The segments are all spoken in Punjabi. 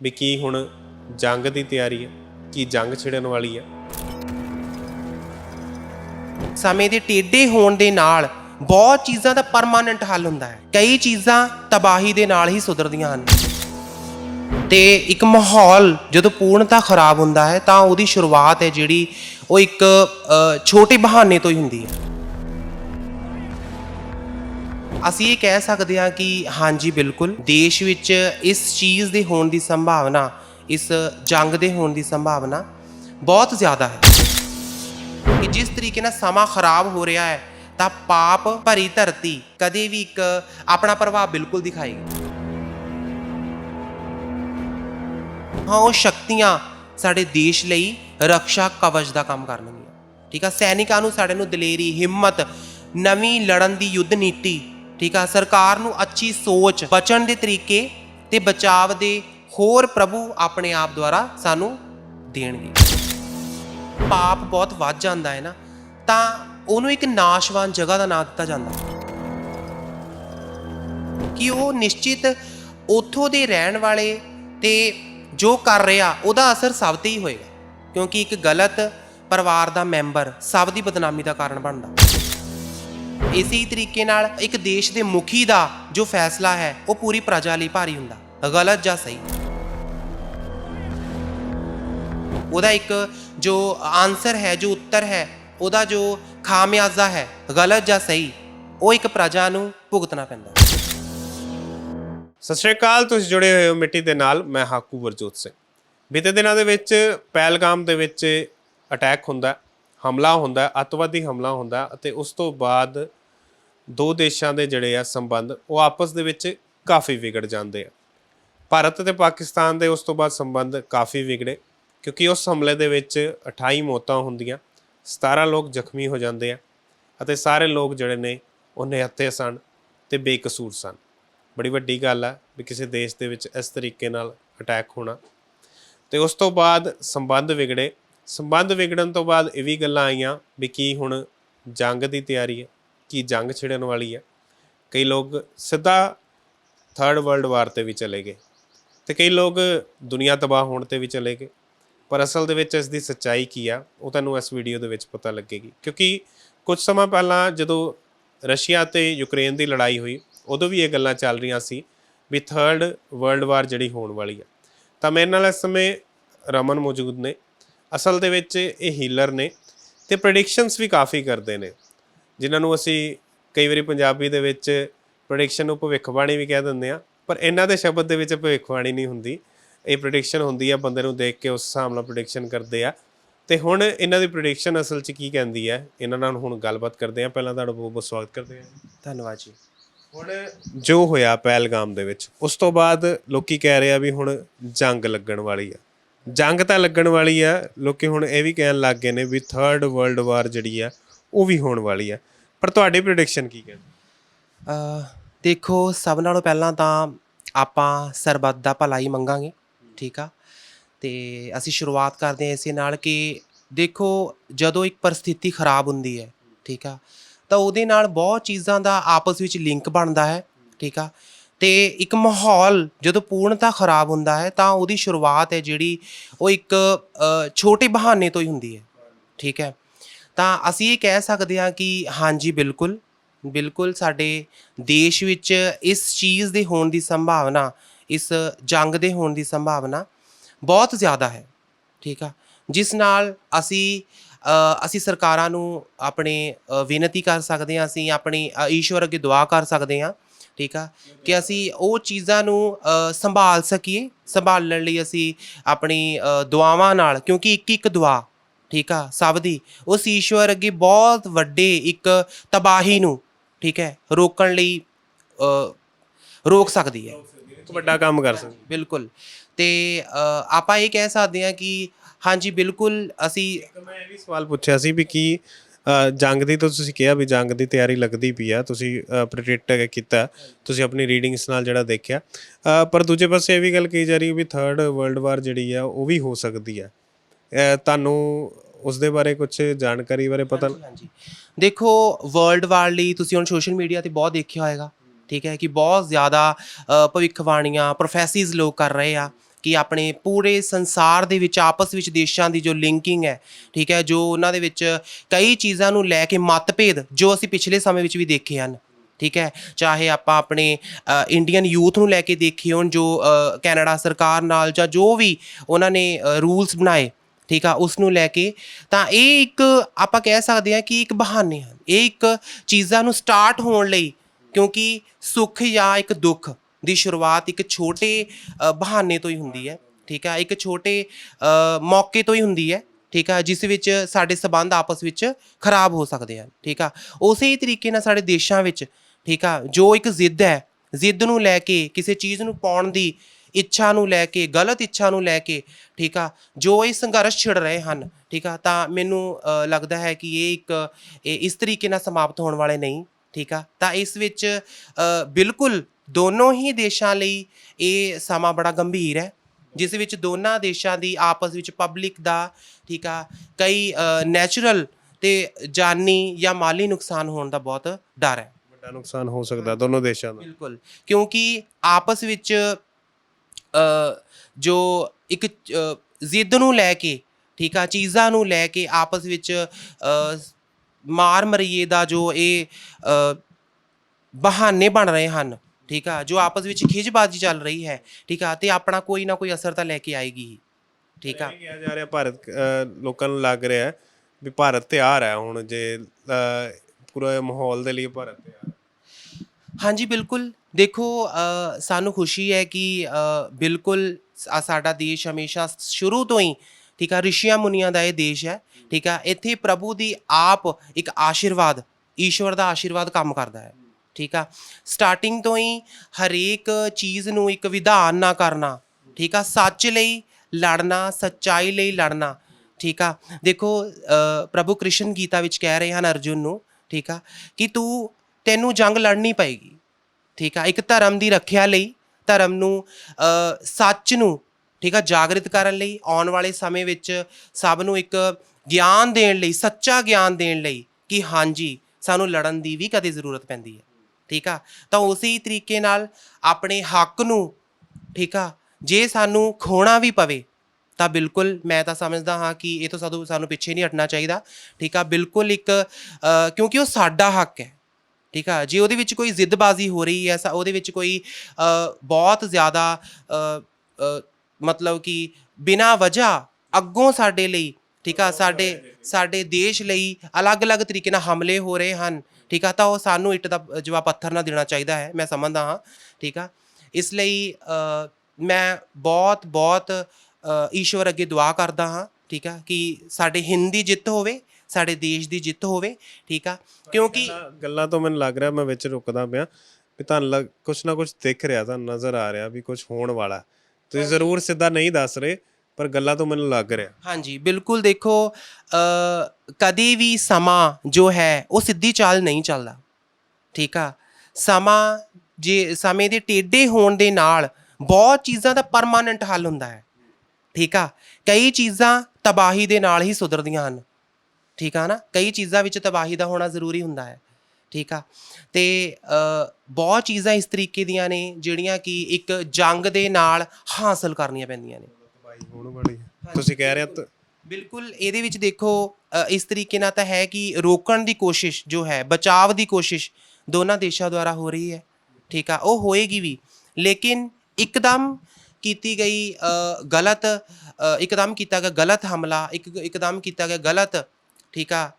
ਵੀ ਕੀ ਹੁਣ ਜੰਗ ਦੀ ਤਿਆਰੀ ਹੈ, ਕੀ ਜੰਗ ਛਿੜਨ ਵਾਲੀ ਹੈ। ਸਮੇਂ ਦੇ ਟੇਢੇ ਹੋਣ ਦੇ ਨਾਲ ਬਹੁਤ ਚੀਜ਼ਾਂ ਦਾ ਪਰਮਾਨੈਂਟ ਹੱਲ ਹੁੰਦਾ ਹੈ। ਕਈ ਚੀਜ਼ਾਂ ਤਬਾਹੀ ਦੇ ਨਾਲ ਹੀ ਸੁਧਰਦੀਆਂ ਹਨ। ਤੇ ਇੱਕ ਮਾਹੌਲ ਜਦੋਂ ਪੂਰਨਤਾ ਖਰਾਬ ਹੁੰਦਾ ਹੈ ਤਾਂ ਉਹਦੀ ਸ਼ੁਰੂਆਤ ਹੈ ਜਿਹੜੀ ਉਹ ਇੱਕ ਛੋਟੇ ਬਹਾਨੇ ਤੋਂ ਹੀ ਹੁੰਦੀ ਹੈ। ਅਸੀਂ ਇਹ ਕਹਿ ਸਕਦੇ ਹਾਂ ਕਿ ਹਾਂਜੀ, ਬਿਲਕੁਲ। ਦੇਸ਼ ਵਿੱਚ ਇਸ ਚੀਜ਼ ਦੇ ਹੋਣ ਦੀ ਸੰਭਾਵਨਾ, ਇਸ ਜੰਗ ਦੇ ਹੋਣ ਦੀ ਸੰਭਾਵਨਾ ਬਹੁਤ ਜ਼ਿਆਦਾ ਹੈ। ਕਿ ਜਿਸ ਤਰੀਕੇ ਨਾਲ ਸਮਾਂ ਖਰਾਬ ਹੋ ਰਿਹਾ ਹੈ, ਤਾਂ ਪਾਪ ਭਰੀ ਧਰਤੀ ਕਦੇ ਵੀ ਇੱਕ ਆਪਣਾ ਪ੍ਰਭਾਵ ਬਿਲਕੁਲ ਦਿਖਾਏਗੀ। ਹਾਂ, ਉਹ ਸ਼ਕਤੀਆਂ ਸਾਡੇ ਦੇਸ਼ ਲਈ ਰੱਖਿਆ ਕਵਚ ਦਾ ਕੰਮ ਕਰਨਗੀਆਂ। ਠੀਕ ਆ, ਸੈਨਿਕਾਂ ਨੂੰ ਸਾਡੇ ਨੂੰ ਦਲੇਰੀ ਹਿੰਮਤ, ਨਵੀਂ ਲੜਨ ਦੀ ਯੁੱਧ ਨੀਤੀ। ਠੀਕ ਆ, ਸਰਕਾਰ ਨੂੰ ਅੱਛੀ ਸੋਚ, ਬਚਣ ਦੇ ਤਰੀਕੇ ਤੇ ਬਚਾਵ ਦੇ ਹੋਰ ਪ੍ਰਭੂ ਆਪਣੇ ਆਪ ਦੁਆਰਾ ਸਾਨੂੰ ਦੇਣਗੇ। ਪਾਪ ਬਹੁਤ ਵੱਧ ਜਾਂਦਾ ਹੈ ਨਾ, ਤਾਂ ਉਹਨੂੰ ਇੱਕ ਨਾਸ਼ਵਾਨ ਜਗ੍ਹਾ ਦਾ ਨਾਮ ਦਿੱਤਾ ਜਾਂਦਾ। ਕਿ ਉਹ ਨਿਸ਼ਚਿਤ ਉਥੋਂ ਦੇ ਰਹਿਣ ਵਾਲੇ ਤੇ ਜੋ ਕਰ ਰਿਹਾ, ਉਹਦਾ ਅਸਰ ਸਭ ਤੇ ਹੀ ਹੋਏਗਾ। ਕਿਉਂਕਿ ਇੱਕ ਗਲਤ ਪਰਿਵਾਰ ਦਾ ਮੈਂਬਰ ਸਭ ਦੀ ਬਦਨਾਮੀ ਦਾ ਕਾਰਨ ਬਣਦਾ। ਇਸੇ ਤਰੀਕੇ ਨਾਲ ਇੱਕ ਦੇਸ਼ ਦੇ ਮੁਖੀ ਦਾ ਜੋ ਫੈਸਲਾ ਹੈ, ਉਹ ਪੂਰੀ ਪ੍ਰਜਾ ਲਈ ਭਾਰੀ ਹੁੰਦਾ। ਗਲਤ ਜਾਂ ਸਹੀ। ਉਹਦਾ ਇੱਕ ਜੋ ਆਨਸਰ ਹੈ, ਜੋ ਉੱਤਰ ਹੈ, ਉਹਦਾ ਜੋ ਖਾਮਿਆਜ਼ਾ ਹੈ ਗਲਤ ਜਾਂ ਸਹੀ, ਉਹ ਇੱਕ ਪ੍ਰਜਾ ਨੂੰ ਭੁਗਤਣਾ ਪੈਂਦਾ। ਸਤਿ ਸ਼੍ਰੀ ਅਕਾਲ, ਤੁਸੀਂ ਜੁੜੇ ਹੋਏ ਹੋ ਮਿੱਟੀ ਦੇ ਨਾਲ, ਮੈਂ ਹਾਕੂ ਵਰਜੋਤ ਸਿੰਘ। ਬੀਤੇ ਦਿਨਾਂ ਦੇ ਵਿੱਚ ਪਹਿਲਗਾਮ ਦੇ ਵਿੱਚ ਅਟੈਕ ਹੁੰਦਾ ਹਮਲਾ ਹੁੰਦਾ ਹੈ, ਅੱਤਵਾਦੀ ਹਮਲਾ ਹੁੰਦਾ ਹੈ ਅਤੇ ਉਸ ਤੋਂ ਬਾਅਦ ਦੋ ਦੇਸ਼ਾਂ ਦੇ ਜਿਹੜੇ ਆ ਸੰਬੰਧ ਉਹ ਆਪਸ ਦੇ ਵਿੱਚ ਕਾਫੀ ਵਿਗੜ ਜਾਂਦੇ ਆ। ਭਾਰਤ ਤੇ ਪਾਕਿਸਤਾਨ ਦੇ ਉਸ ਤੋਂ ਬਾਅਦ ਸੰਬੰਧ ਕਾਫੀ ਵਿਗੜੇ ਕਿਉਂਕਿ ਉਸ ਹਮਲੇ ਦੇ ਵਿੱਚ 28 ਮੌਤਾਂ ਹੁੰਦੀਆਂ 17 ਲੋਕ ਜ਼ਖਮੀ ਹੋ ਜਾਂਦੇ ਆ ਅਤੇ ਸਾਰੇ ਲੋਕ ਜਿਹੜੇ ਨੇ ਉਹ ਨਿਹੱਥੇ ਸਨ ਤੇ ਬੇਕਸੂਰ ਸਨ। ਬੜੀ ਵੱਡੀ ਗੱਲ ਆ ਵੀ ਕਿਸੇ ਦੇਸ਼ ਦੇ ਵਿੱਚ ਇਸ ਤਰੀਕੇ ਨਾਲ ਅਟੈਕ ਹੋਣਾ। ਤੇ ਉਸ ਤੋਂ ਬਾਅਦ ਸੰਬੰਧ ਵਿਗੜੇ ਸੰਬੰਧ ਵਿਗੜਨ ਤੋਂ ਬਾਅਦ ਇਹ ਵੀ ਗੱਲਾਂ ਆਈਆਂ ਵੀ ਕੀ ਹੁਣ ਜੰਗ ਦੀ ਤਿਆਰੀ ਹੈ, ਕੀ ਜੰਗ ਛਿੜਨ ਵਾਲੀ ਹੈ। ਕਈ ਲੋਕ ਸਿੱਧਾ ਥਰਡ ਵਰਲਡ ਵਾਰ ਤੇ ਵੀ ਚਲੇ ਗਏ ਤੇ ਕਈ ਲੋਕ ਦੁਨੀਆ ਤਬਾਹ ਹੋਣ ਤੇ ਵੀ ਚਲੇ ਗਏ। ਪਰ ਅਸਲ ਦੇ ਵਿੱਚ ਇਸ ਦੀ ਸੱਚਾਈ ਕੀ ਆ, ਉਹ ਤੁਹਾਨੂੰ ਇਸ ਵੀਡੀਓ ਦੇ ਵਿੱਚ ਪਤਾ ਲੱਗੇਗੀ। ਕਿਉਂਕਿ ਕੁਝ ਸਮਾਂ ਪਹਿਲਾਂ ਜਦੋਂ ਰਸ਼ੀਆ ਤੇ ਯੂਕਰੇਨ ਦੀ ਲੜਾਈ ਹੋਈ, ਉਦੋਂ ਵੀ ਇਹ ਗੱਲਾਂ ਚੱਲ ਰਹੀਆਂ ਸੀ ਵੀ ਥਰਡ ਵਰਲਡ ਵਾਰ ਜਿਹੜੀ ਹੋਣ ਵਾਲੀ ਆ। ਤਾਂ ਮੇਰੇ ਨਾਲ ਇਸ ਸਮੇਂ ਰਮਨ ਮੌਜੂਦ ਨੇ। ਅਸਲ ਦੇ ਵਿੱਚ ਇਹ ਹੀਲਰ ਨੇ ਤੇ ਪ੍ਰੈਡਿਕਸ਼ਨਸ ਵੀ ਕਾਫੀ ਕਰਦੇ ਨੇ। ਜਿਨ੍ਹਾਂ ਨੂੰ ਅਸੀਂ ਕਈ ਵਾਰੀ ਪੰਜਾਬੀ ਦੇ ਵਿੱਚ ਪ੍ਰੈਡਿਕਸ਼ਨ ਨੂੰ ਭਵਿੱਖਬਾਣੀ ਵੀ ਕਹਿ ਦਿੰਦੇ ਆ ਪਰ ਇਹਨਾਂ ਦੇ ਸ਼ਬਦ ਦੇ ਵਿੱਚ ਭਵਿੱਖਬਾਣੀ ਨਹੀਂ ਹੁੰਦੀ। ਇਹ ਪ੍ਰੈਡਿਕਸ਼ਨ ਹੁੰਦੀ ਆ ਬੰਦੇ ਨੂੰ ਦੇਖ ਕੇ ਉਸ ਹਿਸਾਬ ਨਾਲ ਪ੍ਰੈਡਿਕਸ਼ਨ ਕਰਦੇ ਆ। ਤੇ ਹੁਣ ਇਹਨਾਂ ਦੀ ਪ੍ਰੈਡਿਕਸ਼ਨ ਅਸਲ 'ਚ ਕੀ ਕਹਿੰਦੀ ਹੈ ਇਹਨਾਂ ਨਾਲ ਹੁਣ ਗੱਲਬਾਤ ਕਰਦੇ ਆ ਪਹਿਲਾਂ ਤੁਹਾਡਾ ਬਹੁਤ ਬਹੁਤ ਸਵਾਗਤ ਕਰਦੇ ਆ ਧੰਨਵਾਦ ਜੀ। ਹੁਣ ਜੋ ਹੋਇਆ ਪਹਿਲਗਾਮ ਦੇ ਵਿੱਚ ਉਸ ਤੋਂ ਬਾਅਦ ਲੋਕੀ ਕਹਿ ਰਹੇ ਆ ਵੀ ਹੁਣ ਜੰਗ ਲੱਗਣ ਵਾਲੀ ਆ। ਜੰਗ ਤਾਂ ਲੱਗਣ ਵਾਲੀ ਆ। ਲੋਕੀ ਹੁਣ ਇਹ ਵੀ ਕਹਿਣ ਲੱਗ ਗਏ ਨੇ ਵੀ ਥਰਡ ਵਰਲਡ ਵਾਰ ਜਿਹੜੀ ਆ ਉਹ ਵੀ ਹੋਣ ਵਾਲੀ ਆ। ਪਰ ਤੁਹਾਡੀ ਪ੍ਰੈਡਿਕਸ਼ਨ ਕੀ ਕਹਿੰਦੀ ਅ, ਦੇਖੋ ਸਭ ਨਾਲੋਂ ਪਹਿਲਾਂ ਤਾਂ ਆਪਾਂ ਸਰਬੱਤ ਦਾ ਭਲਾ ਹੀ ਮੰਗਾਂਗੇ ਠੀਕ ਆ? ਤੇ ਅਸੀਂ ਸ਼ੁਰੂਆਤ ਕਰਦੇ ਹਾਂ ਇਸੇ ਨਾਲ ਕਿ ਦੇਖੋ ਜਦੋਂ ਇੱਕ ਪਰਿਸਥਿਤੀ ਖਰਾਬ ਹੁੰਦੀ ਹੈ ਠੀਕ ਆ? ਤਾਂ ਉਹਦੇ ਨਾਲ ਬਹੁਤ ਚੀਜ਼ਾਂ ਦਾ ਆਪਸ ਵਿੱਚ ਲਿੰਕ ਬਣਦਾ ਹੈ ਠੀਕ ਆ? ਤੇ ਇੱਕ ਮਾਹੌਲ ਜਦੋਂ ਪੂਰਨਤਾ ਖਰਾਬ ਹੁੰਦਾ ਹੈ ਤਾਂ ਉਹਦੀ ਸ਼ੁਰੂਆਤ ਹੈ ਜਿਹੜੀ ਉਹ ਇੱਕ ਛੋਟੇ ਬਹਾਨੇ ਤੋਂ ਹੀ ਹੁੰਦੀ ਹੈ। ਠੀਕ ਹੈ? ਤਾਂ ਅਸੀਂ ਇਹ ਕਹਿ ਸਕਦੇ ਹਾਂ ਕਿ ਹਾਂਜੀ ਬਿਲਕੁਲ। ਬਿਲਕੁਲ ਸਾਡੇ ਦੇਸ਼ ਵਿੱਚ ਇਸ ਚੀਜ਼ ਦੇ ਹੋਣ ਦੀ ਸੰਭਾਵਨਾ ਇਸ ਜੰਗ ਦੇ ਹੋਣ ਦੀ ਸੰਭਾਵਨਾ ਬਹੁਤ ਜ਼ਿਆਦਾ ਹੈ। ਠੀਕ ਆ? ਜਿਸ ਨਾਲ ਅਸੀਂ ਅਸੀਂ ਸਰਕਾਰਾਂ ਨੂੰ ਆਪਣੇ ਅ, ਬੇਨਤੀ ਕਰ ਸਕਦੇ ਹਾਂ ਅਸੀਂ ਆਪਣੀ ਈਸ਼ਵਰ ਅੱਗੇ ਦੁਆ ਕਰ ਸਕਦੇ ਹਾਂ ਠੀਕ ਆ? ਕਿ ਅਸੀਂ ਉਹ ਚੀਜ਼ਾਂ ਨੂੰ ਸੰਭਾਲ ਸਕੀਏ। ਸੰਭਾਲਣ ਲਈ ਅਸੀਂ ਆਪਣੀ ਦੁਆਵਾਂ ਨਾਲ ਕਿਉਂਕਿ ਇੱਕ ਇੱਕ ਦੁਆ ਠੀਕ ਆ? ਸਭ ਦੀ। ਉਸ ਈਸ਼ਵਰ ਅੱਗੇ ਬਹੁਤ ਵੱਡੇ ਇੱਕ ਤਬਾਹੀ ਨੂੰ ਠੀਕ ਹੈ? ਰੋਕਣ ਲਈ ਰੋਕ ਸਕਦੀ ਹੈ। ਇੱਕ ਵੱਡਾ ਕੰਮ ਕਰ ਸਕਦੇ। ਬਿਲਕੁਲ। ਤੇ ਆਪਾਂ ਇਹ ਕਹਿ ਸਕਦੇ ਹਾਂ ਕਿ ਹਾਂਜੀ ਬਿਲਕੁਲ ਅਸੀਂ ਮੈਂ ਇਹ ਵੀ ਸਵਾਲ ਪੁੱਛਿਆ ਸੀ ਵੀ ਕੀ ਜੰਗ ਦੀ ਤਾਂ ਤੁਸੀਂ ਕਿਹਾ ਵੀ ਜੰਗ ਦੀ ਤਿਆਰੀ ਲੱਗਦੀ ਪਈ ਆ, ਤੁਸੀਂ ਪ੍ਰੈਡਿਕਟ ਕੀਤਾ, ਤੁਸੀਂ ਆਪਣੀ ਰੀਡਿੰਗਸ ਨਾਲ ਜਿਹੜਾ ਦੇਖਿਆ। ਪਰ ਦੂਜੇ ਪਾਸੇ ਇਹ ਵੀ ਗੱਲ ਕਹੀ ਜਾ ਰਹੀ ਵੀ ਥਰਡ ਵਰਲਡ ਵਾਰ ਜਿਹੜੀ ਆ, ਉਹ ਵੀ ਹੋ ਸਕਦੀ ਆ। ਤੁਹਾਨੂੰ ਉਸ ਦੇ ਬਾਰੇ ਕੁਝ ਜਾਣਕਾਰੀ ਬਾਰੇ ਪਤਾ ਹਾਂਜੀ ਦੇਖੋ ਵਰਲਡ ਵਾਰ ਲਈ ਤੁਸੀਂ ਹੁਣ ਸੋਸ਼ਲ ਮੀਡੀਆ ਤੇ ਬਹੁਤ ਦੇਖਿਆ ਹੋਏਗਾ, ਠੀਕ ਹੈ, ਕਿ ਬਹੁਤ ਜ਼ਿਆਦਾ ਭਵਿੱਖਬਾਣੀਆਂ ਪ੍ਰੋਫੈਸੀਜ਼ ਲੋਕ ਕਰ ਰਹੇ ਆ। ਕਿ ਆਪਣੇ ਪੂਰੇ ਸੰਸਾਰ ਦੇ ਵਿੱਚ, ਆਪਸ ਵਿੱਚ ਦੇਸ਼ਾਂ ਦੀ ਜੋ ਲਿੰਕਿੰਗ ਹੈ, ਠੀਕ ਹੈ, ਜੋ ਉਹਨਾਂ ਦੇ ਵਿੱਚ ਕਈ ਚੀਜ਼ਾਂ ਨੂੰ ਲੈ ਕੇ ਮਤਭੇਦ ਜੋ ਅਸੀਂ ਪਿਛਲੇ ਸਮੇਂ ਵਿੱਚ ਵੀ ਦੇਖੇ ਹਨ, ਠੀਕ ਹੈ। ਚਾਹੇ ਆਪਾਂ ਆਪਣੇ ਇੰਡੀਅਨ ਯੂਥ ਨੂੰ ਲੈ ਕੇ ਦੇਖੀਏ ਹੋਣ, ਜੋ ਕੈਨੇਡਾ ਸਰਕਾਰ ਨਾਲ ਜਾਂ ਜੋ ਵੀ ਉਹਨਾਂ ਨੇ ਰੂਲਸ ਬਣਾਏ, ਠੀਕ ਆ, ਉਸ ਨੂੰ ਲੈ ਕੇ, ਤਾਂ ਇਹ ਇੱਕ ਆਪਾਂ ਕਹਿ ਸਕਦੇ ਹਾਂ ਕਿ ਇੱਕ ਬਹਾਨੇ ਹਨ। ਇਹ ਇੱਕ ਚੀਜ਼ਾਂ ਨੂੰ ਸਟਾਰਟ ਹੋਣ ਲਈ ਕਿਉਂਕਿ ਸੁੱਖ ਜਾਂ ਇੱਕ ਦੁੱਖ ਦੀ ਸ਼ੁਰੂਆਤ ਇੱਕ ਛੋਟੇ ਬਹਾਨੇ ਤੋਂ ਹੀ ਹੁੰਦੀ ਹੈ, ਠੀਕ ਆ ਇੱਕ ਛੋਟੇ ਮੌਕੇ ਤੋਂ ਹੀ ਹੁੰਦੀ ਹੈ, ਠੀਕ ਆ ਜਿਸ ਵਿੱਚ ਸਾਡੇ ਸਬੰਧ ਆਪਸ ਵਿੱਚ ਖਰਾਬ ਹੋ ਸਕਦੇ ਹਨ, ਠੀਕ ਆ ਉਸੇ ਹੀ ਤਰੀਕੇ ਨਾਲ ਸਾਡੇ ਦੇਸ਼ਾਂ ਵਿੱਚ, ਠੀਕ ਆ ਜੋ ਇੱਕ ਜ਼ਿੱਦ ਹੈ, ਜ਼ਿੱਦ ਨੂੰ ਲੈ ਕੇ, ਕਿਸੇ ਚੀਜ਼ ਨੂੰ ਪਾਉਣ ਦੀ ਇੱਛਾ ਨੂੰ ਲੈ ਕੇ, ਗਲਤ ਇੱਛਾ ਨੂੰ ਲੈ ਕੇ, ਠੀਕ ਆ ਜੋ ਇਹ ਸੰਘਰਸ਼ ਛਿੜ ਰਹੇ ਹਨ, ਠੀਕ ਆ ਤਾਂ ਮੈਨੂੰ ਲੱਗਦਾ ਹੈ ਕਿ ਇਹ ਇੱਕ, ਇਹ ਇਸ ਤਰੀਕੇ ਨਾਲ ਸਮਾਪਤ ਹੋਣ ਵਾਲੇ ਨਹੀਂ, ਠੀਕ ਆ ਤਾਂ ਇਸ ਵਿੱਚ ਬਿਲਕੁਲ ਦੋਨੋਂ ਹੀ ਦੇਸ਼ਾਂ ਲਈ ਇਹ ਸਮਾਂ ਬੜਾ ਗੰਭੀਰ ਹੈ ਜਿਸ ਵਿੱਚ ਦੋਨਾਂ ਦੇਸ਼ਾਂ ਦੀ ਆਪਸ ਵਿੱਚ ਪਬਲਿਕ ਦਾ ਠੀਕ ਆ ਕਈ ਨੈਚੁਰਲ ਤੇ ਜਾਨੀ ਜਾਂ ਮਾਲੀ ਨੁਕਸਾਨ ਹੋਣ ਦਾ ਬਹੁਤ ਡਰ ਹੈ। ਵੱਡਾ ਨੁਕਸਾਨ ਹੋ ਸਕਦਾ ਦੋਨੋਂ ਦੇਸ਼ਾਂ ਦਾ। ਬਿਲਕੁਲ ਕਿਉਂਕਿ ਆਪਸ ਵਿੱਚ ਜੋ ਇੱਕ ਜ਼ਿੱਦ ਨੂੰ ਲੈ ਕੇ ਠੀਕ ਆ ਚੀਜ਼ਾਂ ਨੂੰ ਲੈ ਕੇ ਆਪਸ ਵਿੱਚ ਮਾਰ ਮਰੀਏ ਦਾ ਜੋ ਇਹ ਬਹਾਨੇ ਬਣ ਰਹੇ ਹਨ ਠੀਕ ਆ ਜੋ ਆਪਸ ਵਿੱਚ ਖਿਜਬਾਜ਼ੀ ਚੱਲ ਰਹੀ ਹੈ ਠੀਕ ਆ ਤੇ ਆਪਣਾ ਕੋਈ ਨਾ ਕੋਈ ਅਸਰ ਤਾਂ ਲੈ ਕੇ ਆਏਗੀ ਹੀ ਠੀਕ ਆ। ਕਿਹਾ ਜਾ ਰਿਹਾ ਭਾਰਤ ਅ, ਲੋਕਾਂ ਨੂੰ ਲੱਗ ਰਿਹਾ ਹੈ ਵੀ ਭਾਰਤ ਤਿਆਰ ਹੈ ਹੁਣ ਜੇ ਅ, ਪੂਰੇ ਮਾਹੌਲ ਦੇ ਲਈ ਭਾਰਤ ਤਿਆਰ ਹੈ। ਹਾਂਜੀ ਬਿਲਕੁਲ। ਦੇਖੋ ਅ, ਸਾਨੂੰ ਖੁਸ਼ੀ ਹੈ ਕਿ ਅ, ਬਿਲਕੁਲ ਸਾ- ਸਾਡਾ ਦੇਸ਼ ਹਮੇਸ਼ਾ ਸ਼ੁਰੂ ਤੋਂ ਹੀ ਠੀਕ ਆ ਰਿਸ਼ੀਆਂ ਮੁਨੀਆਂ ਦਾ ਇਹ ਦੇਸ਼ ਹੈ ਠੀਕ ਆ ਇੱਥੇ ਪ੍ਰਭੂ ਦੀ ਆਪ ਇੱਕ ਆਸ਼ੀਰਵਾਦ ਈਸ਼ਵਰ ਦਾ ਆਸ਼ੀਰਵਾਦ ਕੰਮ ਕਰਦਾ ਹੈ। ਠੀਕ ਆ? ਸਟਾਰਟਿੰਗ ਤੋਂ ਹੀ ਹਰੇਕ ਚੀਜ਼ ਨੂੰ ਇੱਕ ਵਿਧਾਨ ਨਾ ਕਰਨਾ, ਠੀਕ ਆ? ਸੱਚ ਲਈ ਲੜਨਾ, ਸੱਚਾਈ ਲਈ ਲੜਨਾ, ਠੀਕ ਆ? ਦੇਖੋ ਪ੍ਰਭੂ ਕ੍ਰਿਸ਼ਨ ਗੀਤਾ ਵਿੱਚ ਕਹਿ ਰਹੇ ਹਨ ਅਰਜੁਨ ਨੂੰ, ਠੀਕ ਆ? ਕਿ ਤੂੰ, ਤੈਨੂੰ ਜੰਗ ਲੜਨੀ ਪਏਗੀ, ਠੀਕ ਆ? ਇੱਕ ਧਰਮ ਦੀ ਰੱਖਿਆ ਲਈ, ਧਰਮ ਨੂੰ ਸੱਚ ਨੂੰ, ਠੀਕ ਆ? ਜਾਗਰਿਤ ਕਰਨ ਲਈ, ਆਉਣ ਵਾਲੇ ਸਮੇਂ ਵਿੱਚ ਸਭ ਨੂੰ ਇੱਕ ਗਿਆਨ ਦੇਣ ਲਈ, ਸੱਚਾ ਗਿਆਨ ਦੇਣ ਲਈ ਕਿ ਹਾਂਜੀ, ਸਾਨੂੰ ਲੜਨ ਦੀ ਵੀ ਕਦੇ ਜ਼ਰੂਰਤ ਪੈਂਦੀ ਹੈ। ਠੀਕ ਆ? ਤਾਂ ਉਸੇ ਤਰੀਕੇ ਨਾਲ ਆਪਣੇ ਹੱਕ ਨੂੰ, ਠੀਕ ਆ? ਜੇ ਸਾਨੂੰ ਖੋਣਾ ਵੀ ਪਵੇ, ਤਾਂ ਬਿਲਕੁਲ ਮੈਂ ਤਾਂ ਸਮਝਦਾ ਹਾਂ ਕਿ ਇਹ ਤੋਂ ਸਾਨੂੰ ਸਾਨੂੰ ਪਿੱਛੇ ਨਹੀਂ ਹਟਣਾ ਚਾਹੀਦਾ, ਠੀਕ ਆ? ਬਿਲਕੁਲ ਇੱਕ ਕਿਉਂਕਿ ਉਹ ਸਾਡਾ ਹੱਕ ਹੈ, ਠੀਕ ਆ? ਜੇ ਉਹਦੇ ਵਿੱਚ ਕੋਈ ਜ਼ਿੱਦਬਾਜ਼ੀ ਹੋ ਰਹੀ ਹੈ, ਸਾ- ਉਹਦੇ ਵਿੱਚ ਕੋਈ ਬਹੁਤ ਜ਼ਿਆਦਾ ਮਤਲਬ ਕਿ ਬਿਨਾਂ ਵਜ੍ਹਾ ਅੱਗੋਂ ਸਾਡੇ ਲਈ, ਠੀਕ ਆ? ਸਾਡੇ ਸਾਡੇ ਦੇਸ਼ ਲਈ ਅਲੱਗ-ਅਲੱਗ ਤਰੀਕੇ ਨਾਲ ਹਮਲੇ ਹੋ ਰਹੇ ਹਨ ਠੀਕ ਆ? ਤਾਂ ਉਹ ਸਾਨੂੰ ਇੱਟ ਦਾ ਜਵਾਬ ਪੱਥਰ ਨਾਲ ਦੇਣਾ ਚਾਹੀਦਾ ਹੈ। ਮੈਂ ਸਮਝਦਾ ਹਾਂ ਠੀਕ ਆ? ਇਸ ਲਈ ਮੈਂ ਬਹੁਤ ਬਹੁਤ ਈਸ਼ਵਰ ਅੱਗੇ ਦੁਆ ਕਰਦਾ ਹਾਂ ਠੀਕ ਆ? ਕਿ ਸਾਡੇ ਹਿੰਦ ਜਿੱਤ ਹੋਵੇ ਸਾਡੇ ਦੇਸ਼ ਦੀ ਜਿੱਤ ਹੋਵੇ ਠੀਕ ਆ? ਕਿਉਂਕਿ ਗੱਲਾਂ- ਤੋਂ ਮੈਨੂੰ ਲੱਗ ਰਿਹਾ ਮੈਂ ਵਿੱਚ ਰੁਕਦਾ ਪਿਆ ਵੀ ਤੁਹਾਨੂੰ ਲੱਗ ਕੁਛ ਨਾ ਕੁਛ ਦਿਖ ਰਿਹਾ ਤੁਹਾਨੂੰ ਨਜ਼ਰ ਆ ਰਿਹਾ ਵੀ ਕੁਝ ਹੋਣ ਵਾਲਾ। ਤੁਸੀਂ ਜ਼ਰੂਰ ਸਿੱਧਾ ਨਹੀਂ ਦੱਸ ਰਹੇ ਪਰ ਗੱਲਾਂ ਤੋਂ ਮੈਨੂੰ ਲੱਗ ਰਿਹਾ। ਹਾਂਜੀ ਬਿਲਕੁਲ ਦੇਖੋ ਅ, ਕਦੇ ਵੀ ਸਮਾਂ ਜੋ ਹੈ ਉਹ ਸਿੱਧੀ ਚਾਲ ਨਹੀਂ ਚੱਲਦਾ। ਠੀਕ ਆ? ਸਮਾਂ ਜੇ ਸਮੇਂ ਦੇ ਟੇਢੇ ਹੋਣ ਦੇ ਨਾਲ ਬਹੁਤ ਚੀਜ਼ਾਂ ਦਾ ਪਰਮਾਨੈਂਟ ਹੱਲ ਹੁੰਦਾ ਹੈ। ਠੀਕ ਆ? ਕਈ ਚੀਜ਼ਾਂ ਤਬਾਹੀ ਦੇ ਨਾਲ ਹੀ ਸੁਧਰਦੀਆਂ ਹਨ। ਠੀਕ ਆ ਨਾ? ਕਈ ਚੀਜ਼ਾਂ ਵਿੱਚ ਤਬਾਹੀ ਦਾ ਹੋਣਾ ਜ਼ਰੂਰੀ ਹੁੰਦਾ ਹੈ। ਠੀਕ ਆ? ਤੇ ਬਹੁਤ ਚੀਜ਼ਾਂ ਇਸ ਤਰੀਕੇ ਦੀਆਂ ਨੇ ਜਿਹੜੀਆਂ ਕਿ ਇੱਕ ਜੰਗ ਦੇ ਨਾਲ ਹਾਸਲ ਕਰਨੀਆਂ ਪੈਂਦੀਆਂ ਨੇ। ਤਬਾਹੀ ਹੋਣ ਵਾਲੀ ਹੈ ਤੁਸੀਂ ਕਹਿ ਰਹੇ ਹੋ ਬਿਲਕੁਲ। ਇਹਦੇ ਵਿੱਚ ਦੇਖੋ ਅ, ਇਸ ਤਰੀਕੇ ਨਾਲ ਤਾਂ ਹੈ ਕਿ ਰੋਕਣ ਦੀ ਕੋਸ਼ਿਸ਼ ਜੋ ਹੈ ਬਚਾਵ ਦੀ ਕੋਸ਼ਿਸ਼ ਦੋਨਾਂ ਦੇਸ਼ਾਂ ਦੁਆਰਾ ਹੋ ਰਹੀ ਹੈ। ਠੀਕ ਆ ਉਹ ਹੋਏਗੀ ਵੀ। ਲੇਕਿਨ ਇੱਕਦਮ ਕੀਤੀ ਗਈ ਅ, ਗਲਤ ਅ, ਇੱਕਦਮ ਕੀਤਾ ਗਿਆ ਗਲਤ ਹਮਲਾ ਇੱਕ ਇੱਕਦਮ ਕੀਤਾ ਗਿਆ ਗਲਤ ਠੀਕ ਆ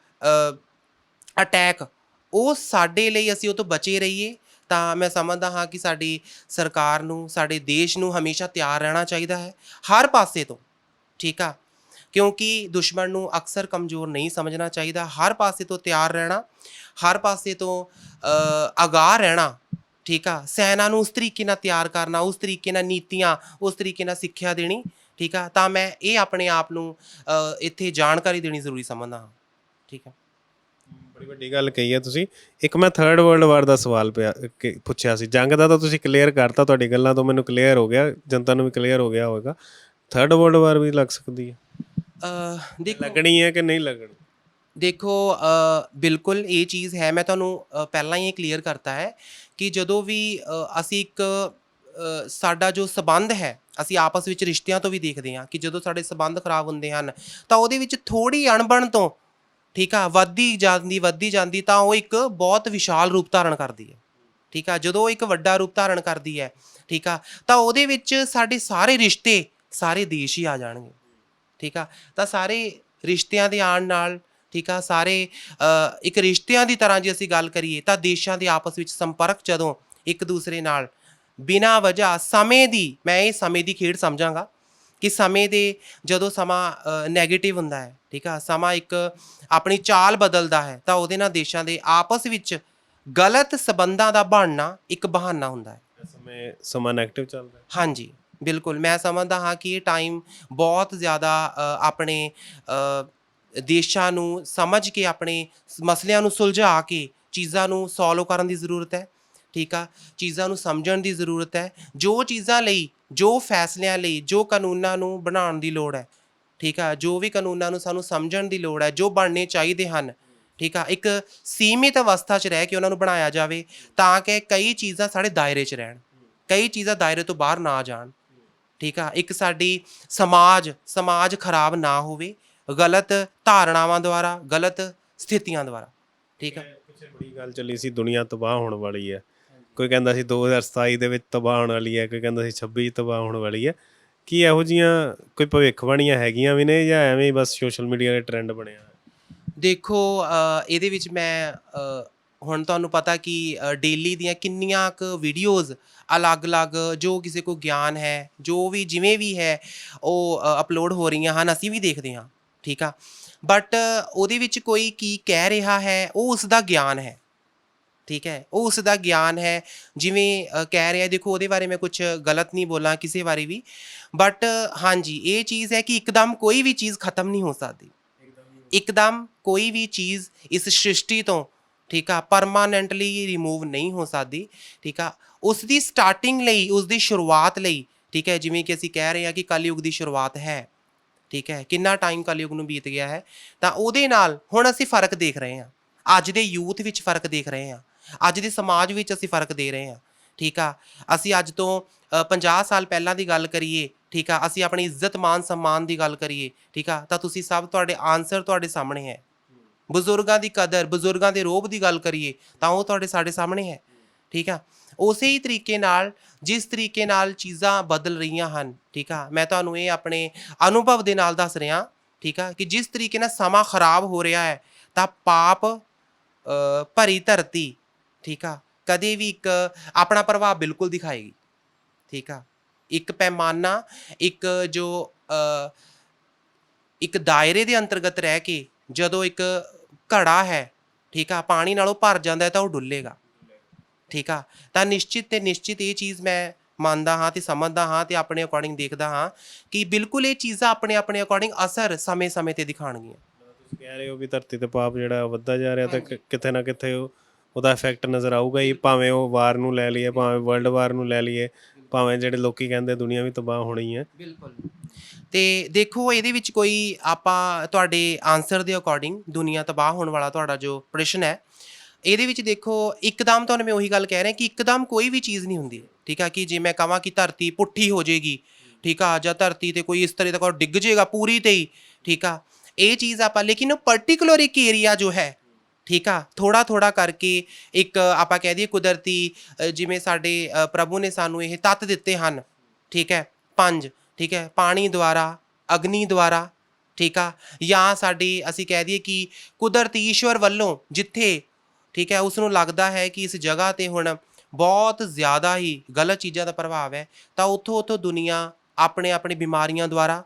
ਅਟੈਕ ਉਹ ਸਾਡੇ ਲਈ ਅਸੀਂ ਉਹ ਤੋਂ ਬਚੇ ਰਹੀਏ। ਤਾਂ ਮੈਂ ਸਮਝਦਾ ਹਾਂ ਕਿ ਸਾਡੀ ਸਰਕਾਰ ਨੂੰ, ਸਾਡੇ ਦੇਸ਼ ਨੂੰ ਹਮੇਸ਼ਾ ਤਿਆਰ ਰਹਿਣਾ ਚਾਹੀਦਾ ਹੈ, ਹਰ ਪਾਸੇ ਤੋਂ, ਠੀਕ ਆ? ਕਿਉਂਕਿ ਦੁਸ਼ਮਣ ਨੂੰ ਅਕਸਰ ਕਮਜ਼ੋਰ ਨਹੀਂ ਸਮਝਣਾ ਚਾਹੀਦਾ, ਹਰ ਪਾਸੇ ਤੋਂ ਤਿਆਰ ਰਹਿਣਾ, ਹਰ ਪਾਸੇ ਤੋਂ ਅਗਾਹ ਰਹਿਣਾ, ਠੀਕ ਆ? ਸੈਨਾ ਨੂੰ ਉਸ ਤਰੀਕੇ ਨਾਲ ਤਿਆਰ ਕਰਨਾ, ਉਸ ਤਰੀਕੇ ਨਾਲ ਨੀਤੀਆਂ, ਉਸ ਤਰੀਕੇ ਨਾਲ ਸਿੱਖਿਆ ਦੇਣੀ, ਠੀਕ ਆ? ਤਾਂ ਮੈਂ ਇਹ ਆਪਣੇ ਆਪ ਨੂੰ ਇੱਥੇ ਜਾਣਕਾਰੀ ਦੇਣੀ ਜ਼ਰੂਰੀ ਸਮਝਦਾ ਹਾਂ, ਠੀਕ ਆ? ਬੜੀ ਵੱਡੀ ਗੱਲ ਕਹੀ ਹੈ ਤੁਸੀਂ। ਇੱਕ ਮੈਂ ਥਰਡ ਵਰਲਡ ਵਾਰ ਦਾ ਸਵਾਲ ਪੁੱਛਿਆ ਸੀ। ਜੰਗ ਦਾ ਤਾਂ ਤੁਸੀਂ ਕਲੀਅਰ ਕਰਤਾ ਤੁਹਾਡੀ ਗੱਲਾਂ ਤੋਂ ਮੈਨੂੰ ਕਲੀਅਰ ਹੋ ਗਿਆ ਜਨਤਾ ਨੂੰ ਵੀ ਕਲੀਅਰ ਹੋ ਗਿਆ ਹੋਵੇਗਾ। ਥਰਡ ਵਰਲਡ ਵਾਰ ਵੀ ਲੱਗ ਸਕਦੀ ਹੈ ਅ, ਦੇਖੋ ਲੱਗਣੀ ਹੈ ਕਿ ਨਹੀਂ ਲੱਗਣੀ? ਦੇਖੋ ਬਿਲਕੁਲ ਇਹ ਚੀਜ਼ ਹੈ ਮੈਂ ਤੁਹਾਨੂੰ ਪਹਿਲਾਂ ਹੀ ਕਲੀਅਰ ਕਰਤਾ ਹੈ ਕਿ ਜਦੋਂ ਵੀ ਅਸੀਂ ਇੱਕ ਸਾਡਾ ਜੋ ਸਬੰਧ ਹੈ ਅਸੀਂ ਆਪਸ ਵਿੱਚ ਰਿਸ਼ਤਿਆਂ ਤੋਂ ਵੀ ਦੇਖਦੇ ਹਾਂ ਕਿ ਜਦੋਂ ਸਾਡੇ ਸਬੰਧ ਖਰਾਬ ਹੁੰਦੇ ਹਨ ਤਾਂ ਉਹਦੇ ਵਿੱਚ ਥੋੜੀ ਅਣਬਣ ਤੋਂ ਠੀਕ ਆ, ਵੱਧਦੀ ਜਾਂਦੀ ਵੱਧਦੀ ਜਾਂਦੀ ਤਾਂ ਉਹ ਇੱਕ ਬਹੁਤ ਵਿਸ਼ਾਲ ਰੂਪ ਧਾਰਨ ਕਰਦੀ ਹੈ। ਠੀਕ ਆ, ਜਦੋਂ ਉਹ ਇੱਕ ਵੱਡਾ ਰੂਪ ਧਾਰਨ ਕਰਦੀ ਹੈ, ਠੀਕ ਆ, ਤਾਂ ਉਹਦੇ ਵਿੱਚ ਸਾਡੇ ਸਾਰੇ ਰਿਸ਼ਤੇ ਸਾਰੇ ਦੇਸ਼ ਹੀ ਆ ਜਾਣਗੇ। ਠੀਕ ਆ, ਤਾਂ ਸਾਰੇ ਰਿਸ਼ਤਿਆਂ ਦੇ ਆਉਣ ਨਾਲ, ਠੀਕ ਆ, ਸਾਰੇ ਇੱਕ ਰਿਸ਼ਤਿਆਂ ਦੀ ਤਰ੍ਹਾਂ ਜੇ ਅਸੀਂ ਗੱਲ ਕਰੀਏ ਤਾਂ ਦੇਸ਼ਾਂ ਦੇ ਆਪਸ ਵਿੱਚ ਸੰਪਰਕ ਜਦੋਂ ਇੱਕ ਦੂਸਰੇ ਨਾਲ ਬਿਨਾਂ ਵਜ੍ਹਾ ਸਮੇਂ ਦੀ, ਮੈਂ ਇਹ ਸਮੇਂ ਦੀ ਖੇਡ ਸਮਝਾਂਗਾ ਕਿ ਸਮੇਂ ਦੇ ਜਦੋਂ ਸਮਾਂ 네ਗੇਟਿਵ ਹੁੰਦਾ ਹੈ ਠੀਕ ਆ? ਸਮਾਂ ਇੱਕ ਆਪਣੀ ਚਾਲ ਬਦਲਦਾ ਹੈ ਤਾਂ ਉਹਦੇ ਨਾਲ ਦੇਸ਼ਾਂ ਦੇ ਆਪਸ ਵਿੱਚ ਗਲਤ ਸਬੰਧਾਂ ਦਾ ਬਣਨਾ ਇੱਕ ਬਹਾਨਾ ਹੁੰਦਾ ਹੈ। ਸਮੇਂ ਸਮਾਂ ਨੈਗੇਟਿਵ ਚੱਲ ਰਿਹਾ ਹਾਂਜੀ ਬਿਲਕੁਲ। ਮੈਂ ਸਮਝਦਾ ਹਾਂ ਕਿ ਇਹ ਟਾਈਮ ਬਹੁਤ ਜ਼ਿਆਦਾ ਆਪਣੇ ਦੇਸ਼ਾਂ ਨੂੰ ਸਮਝ ਕੇ ਆਪਣੇ ਮਸਲਿਆਂ ਨੂੰ ਸੁਲਝਾ ਕੇ ਚੀਜ਼ਾਂ ਨੂੰ ਸੋਲਵ ਕਰਨ ਦੀ ਜ਼ਰੂਰਤ ਹੈ। ਠੀਕ ਆ? ਚੀਜ਼ਾਂ ਨੂੰ ਸਮਝਣ ਦੀ ਜ਼ਰੂਰਤ ਹੈ। ਜੋ ਚੀਜ਼ਾਂ ਲਈ, ਜੋ ਫੈਸਲਿਆਂ ਲਈ, ਜੋ ਕਾਨੂੰਨਾਂ ਨੂੰ ਬਣਾਉਣ ਦੀ ਲੋੜ ਹੈ, ਠੀਕ ਆ? ਜੋ ਵੀ ਕਾਨੂੰਨਾਂ ਨੂੰ ਸਾਨੂੰ ਸਮਝਣ ਦੀ ਲੋੜ ਹੈ, ਜੋ ਬਣਨੇ ਚਾਹੀਦੇ ਹਨ, ਠੀਕ ਆ? ਇੱਕ ਸੀਮਿਤ ਅਵਸਥਾ 'ਚ ਰਹਿ ਕੇ ਉਹਨਾਂ ਨੂੰ ਬਣਾਇਆ ਜਾਵੇ, ਤਾਂ ਕਿ ਕਈ ਚੀਜ਼ਾਂ ਸਾਡੇ ਦਾਇਰੇ 'ਚ ਰਹਿਣ, ਕਈ ਚੀਜ਼ਾਂ ਦਾਇਰੇ ਤੋਂ ਬਾਹਰ ਨਾ ਜਾਣ, ਠੀਕ ਆ? ਇੱਕ ਸਾਡੀ ਸਮਾਜ ਸਮਾਜ ਖਰਾਬ ਨਾ ਹੋਵੇ, ਗਲਤ ਧਾਰਨਾਵਾਂ ਦੁਆਰਾ, ਗਲਤ ਸਥਿਤੀਆਂ ਦੁਆਰਾ, ਠੀਕ ਆ? ਪਿੱਛੇ ਬੜੀ ਗੱਲ ਚੱਲੀ ਸੀ, ਦੁਨੀਆ ਤਬਾਹ ਹੋਣ ਵਾਲੀ ਹੈ। ਕੋਈ ਕਹਿੰਦਾ ਸੀ 2027 ਦੇ ਵਿੱਚ ਤਬਾਹ ਹੋਣ ਵਾਲੀ ਹੈ, ਕੋਈ ਕਹਿੰਦਾ ਸੀ 26 ਤਬਾਹ ਹੋਣ ਵਾਲੀ ਹੈ। ਕੀ ਇਹੋ ਜੀਆਂ ਕੋਈ ਭਵਿੱਖਬਾਣੀਆਂ ਹੈਗੀਆਂ ਵੀ ਨੇ ਜਾਂ ਐਵੇਂ ਹੀ ਬਸ ਸੋਸ਼ਲ ਮੀਡੀਆ ਦੇ ਟ੍ਰੈਂਡ ਬਣਿਆ ਦੇਖੋ ਇਹਦੇ ਵਿੱਚ ਮੈਂ ਹੁਣ ਤੁਹਾਨੂੰ ਪਤਾ ਕਿ ਡੇਲੀ ਦੀਆਂ ਕਿੰਨੀਆਂ ਕੁ ਵੀਡੀਓਜ਼ ਅਲੱਗ-ਅਲੱਗ ਜੋ ਕਿਸੇ ਕੋ ਗਿਆਨ ਹੈ, ਜੋ ਵੀ ਜਿਵੇਂ ਵੀ ਹੈ, ਉਹ ਅਪਲੋਡ ਹੋ ਰਹੀਆਂ ਹਨ, ਅਸੀਂ ਵੀ ਦੇਖਦੇ ਹਾਂ, ਠੀਕ ਆ? ਬਟ ਉਹਦੇ ਵਿੱਚ ਕੋਈ ਕੀ ਕਹਿ ਰਿਹਾ ਹੈ, ਉਹ ਉਸ ਦਾ ਗਿਆਨ ਹੈ। ਠੀਕ ਹੈ? ਉਹ ਉਸ ਦਾ ਗਿਆਨ ਹੈ। ਜਿਵੇਂ ਕਹਿ ਰਿਹਾ, ਦੇਖੋ, ਉਹਦੇ ਬਾਰੇ ਮੈਂ ਕੁਝ ਗਲਤ ਨਹੀਂ ਬੋਲਾਂ, ਕਿਸੇ ਬਾਰੇ ਵੀ। ਬਟ ਹਾਂਜੀ, ਇਹ ਚੀਜ਼ ਹੈ ਕਿ ਇੱਕਦਮ ਕੋਈ ਵੀ ਚੀਜ਼ ਖਤਮ ਨਹੀਂ ਹੋ ਸਕਦੀ। ਇੱਕਦਮ ਕੋਈ ਵੀ ਚੀਜ਼ ਇਸ ਸ੍ਰਿਸ਼ਟੀ ਤੋਂ, ਠੀਕ ਆ ਪਰਮਾਨੈਂਟਲੀ ਰਿਮੂਵ ਨਹੀਂ ਹੋ ਸਕਦੀ, ਠੀਕ ਆ। ਉਸ ਦੀ ਸਟਾਰਟਿੰਗ ਲਈ ਉਸ ਦੀ ਸ਼ੁਰੂਆਤ ਲਈ, ਠੀਕ ਹੈ, ਜਿਵੇਂ ਕਿ ਅਸੀਂ ਕਹਿ ਰਹੇ ਹਾਂ ਕਿ ਕਲਯੁਗ ਦੀ ਸ਼ੁਰੂਆਤ ਹੈ, ਠੀਕ ਹੈ, ਕਿੰਨਾ ਟਾਈਮ ਕਲਯੁਗ ਨੂੰ ਬੀਤ ਗਿਆ ਹੈ, ਤਾਂ ਉਹਦੇ ਨਾਲ ਹੁਣ ਅਸੀਂ ਫ਼ਰਕ ਦੇਖ ਰਹੇ ਹਾਂ। ਅੱਜ ਦੇ ਯੂਥ ਵਿੱਚ ਫ਼ਰਕ ਦੇਖ ਰਹੇ ਹਾਂ। ਅੱਜ ਦੇ ਸਮਾਜ ਵਿੱਚ ਅਸੀਂ ਫ਼ਰਕ ਦੇ ਰਹੇ ਹਾਂ ਠੀਕ ਆ? ਅਸੀਂ ਅੱਜ ਤੋਂ ਅ, 50 ਸਾਲ ਪਹਿਲਾਂ ਦੀ ਗੱਲ ਕਰੀਏ ਠੀਕ ਆ? ਅਸੀਂ ਆਪਣੀ ਇੱਜ਼ਤ ਮਾਨ ਸਨਮਾਨ ਦੀ ਗੱਲ ਕਰੀਏ ਠੀਕ ਆ? ਤਾਂ ਤੁਸੀਂ ਸਭ ਤੁਹਾਡੇ ਆਨਸਰ ਤੁਹਾਡੇ ਸਾਹਮਣੇ ਹੈ। ਬਜ਼ੁਰਗਾਂ ਦੀ ਕਦਰ ਬਜ਼ੁਰਗਾਂ ਦੇ ਰੋਬ ਦੀ ਗੱਲ ਕਰੀਏ ਤਾਂ ਉਹ ਤੁਹਾਡੇ ਸਾਡੇ ਸਾਹਮਣੇ ਹੈ ਠੀਕ ਆ? ਉਸੇ ਹੀ ਤਰੀਕੇ ਨਾਲ ਜਿਸ ਤਰੀਕੇ ਨਾਲ ਚੀਜ਼ਾਂ ਬਦਲ ਰਹੀਆਂ ਹਨ ਠੀਕ ਆ? ਮੈਂ ਤੁਹਾਨੂੰ ਇਹ ਆਪਣੇ ਅਨੁਭਵ ਦੇ ਨਾਲ ਦੱਸ ਰਿਹਾ ਠੀਕ ਆ? ਕਿ ਜਿਸ ਤਰੀਕੇ ਨਾਲ ਸਮਾਂ ਖਰਾਬ ਹੋ ਰਿਹਾ ਹੈ ਤਾਂ ਪਾਪ ਭਰੀ ਧਰਤੀ ਠੀਕ ਆ? ਕਦੇ ਵੀ ਇੱਕ ਆਪਣਾ ਪ੍ਰਭਾਵ ਬਿਲਕੁਲ ਦਿਖਾਏਗੀ। ਠੀਕ ਆ? ਇੱਕ ਪੈਮਾਨਾ ਇੱਕ ਜੋ ਇੱਕ ਦਾਇਰੇ ਦੇ ਅੰਤਰਗਤ ਰਹਿ ਕੇ ਜਦੋਂ ਇੱਕ ਘੜਾ ਹੈ ਠੀਕ ਆ ਪਾਣੀ ਨਾਲੋਂ ਭਰ ਜਾਂਦਾ ਹੈ ਤਾਂ ਉਹ ਡੁੱਲੇਗਾ। ਠੀਕ ਆ? ਤਾਂ ਨਿਸ਼ਚਿਤ ਤੇ ਨਿਸ਼ਚਿਤ ਇਹ ਚੀਜ਼ ਮੈਂ ਮੰਨਦਾ ਹਾਂ ਤੇ ਸਮਝਦਾ ਹਾਂ ਤੇ ਆਪਣੇ ਅਕੋਰਡਿੰਗ ਦੇਖਦਾ ਹਾਂ ਕਿ ਬਿਲਕੁਲ ਇਹ ਚੀਜ਼ਾਂ ਆਪਣੇ ਆਪਣੇ ਅਕੋਰਡਿੰਗ ਅਸਰ ਸਮੇਂ-ਸਮੇਂ ਤੇ ਦਿਖਾਣਗੀਆਂ ਤੁਸੀਂ ਕਹਿ ਰਹੇ ਹੋ ਵੀ ਧਰਤੀ ਤੇ ਪਾਪ ਜਿਹੜਾ ਉਹ ਵੱਧਦਾ ਜਾ ਰਿਹਾ ਤਾਂ ਕਿਤੇ ਨਾ ਕਿਤੇ ਉਹ ਉਹਦਾ ਇਫੈਕਟ ਨਜ਼ਰ ਆਊਗਾ ਹੀ, ਭਾਵੇਂ ਉਹ ਵਾਰ ਨੂੰ ਲੈ ਲਈਏ, ਭਾਵੇਂ ਵਰਲਡ ਵਾਰ ਨੂੰ ਲੈ ਲਈਏ, ਭਾਵੇਂ ਜਿਹੜੇ ਲੋਕੀ ਕਹਿੰਦੇ ਦੁਨੀਆ ਵੀ ਤਬਾਹ ਹੋਣੀ ਹੈ। ਬਿਲਕੁਲ। ਤੇ ਦੇਖੋ, ਇਹਦੇ ਵਿੱਚ ਕੋਈ ਆਪਾਂ ਤੁਹਾਡੇ ਆਨਸਰ ਦੇ ਅਕੋਰਡਿੰਗ ਦੁਨੀਆ ਤਬਾਹ ਹੋਣ ਵਾਲਾ ਤੁਹਾਡਾ ਜੋ ਪ੍ਰਸ਼ਨ ਹੈ, ਇਹਦੇ ਵਿੱਚ ਦੇਖੋ, ਇੱਕਦਮ ਤੁਹਾਨੂੰ ਮੈਂ ਉਹੀ ਗੱਲ ਕਹਿ ਰਿਹਾ ਕਿ ਇੱਕਦਮ ਕੋਈ ਵੀ ਚੀਜ਼ ਨਹੀਂ ਹੁੰਦੀ, ਠੀਕ ਆ? ਕਿ ਜੇ ਮੈਂ ਕਹਾਂ ਕਿ ਧਰਤੀ ਪੁੱਠੀ ਹੋ ਜਾਏਗੀ, ਠੀਕ ਆ? ਜਾਂ ਧਰਤੀ ਤੇ ਕੋਈ ਇਸ ਤਰ੍ਹਾਂ ਦਾ ਕੋਈ ਡਿੱਗ ਜਾਏਗਾ ਪੂਰੀ ਤੇ ਹੀ, ਠੀਕ ਆ? ਇਹ ਚੀਜ਼ ਆਪਾਂ, ਲੇਕਿਨ ਉਹ ਪਾਰਟਿਕੂਲਰ ਇੱਕ ਏਰੀਆ ਜੋ ਹੈ ਠੀਕ ਆ? ਥੋੜਾ ਥੋੜਾ ਕਰਕੇ ਇੱਕ ਆਪਾਂ ਕਹਿ ਦਈਏ ਕੁਦਰਤੀ ਅ, ਜਿਵੇਂ ਸਾਡੇ ਅ, ਪ੍ਰਭੂ ਨੇ ਸਾਨੂੰ ਇਹ ਤੱਤ ਦਿੱਤੇ ਹਨ ਠੀਕ ਹੈ? ਪੰਜ ਠੀਕ ਹੈ? ਪਾਣੀ ਦੁਆਰਾ ਅਗਨੀ ਦੁਆਰਾ ਠੀਕ ਆ? ਜਾਂ ਸਾਡੀ ਅਸੀਂ ਕਹਿ ਦਈਏ ਕਿ ਕੁਦਰਤੀ ਈਸ਼ਵਰ ਵੱਲੋਂ ਜਿੱਥੇ ਠੀਕ ਹੈ? ਉਸ ਨੂੰ ਲੱਗਦਾ ਹੈ ਕਿ ਇਸ ਜਗ੍ਹਾ ਤੇ ਹੁਣ ਬਹੁਤ ਜ਼ਿਆਦਾ ਹੀ ਗਲਤ ਚੀਜ਼ਾਂ ਦਾ ਪ੍ਰਭਾਵ ਹੈ ਤਾਂ ਉੱਥੋਂ ਉੱਥੋਂ ਦੁਨੀਆ ਆਪਣੇ ਆਪਣੇ ਬਿਮਾਰੀਆਂ ਦੁਆਰਾ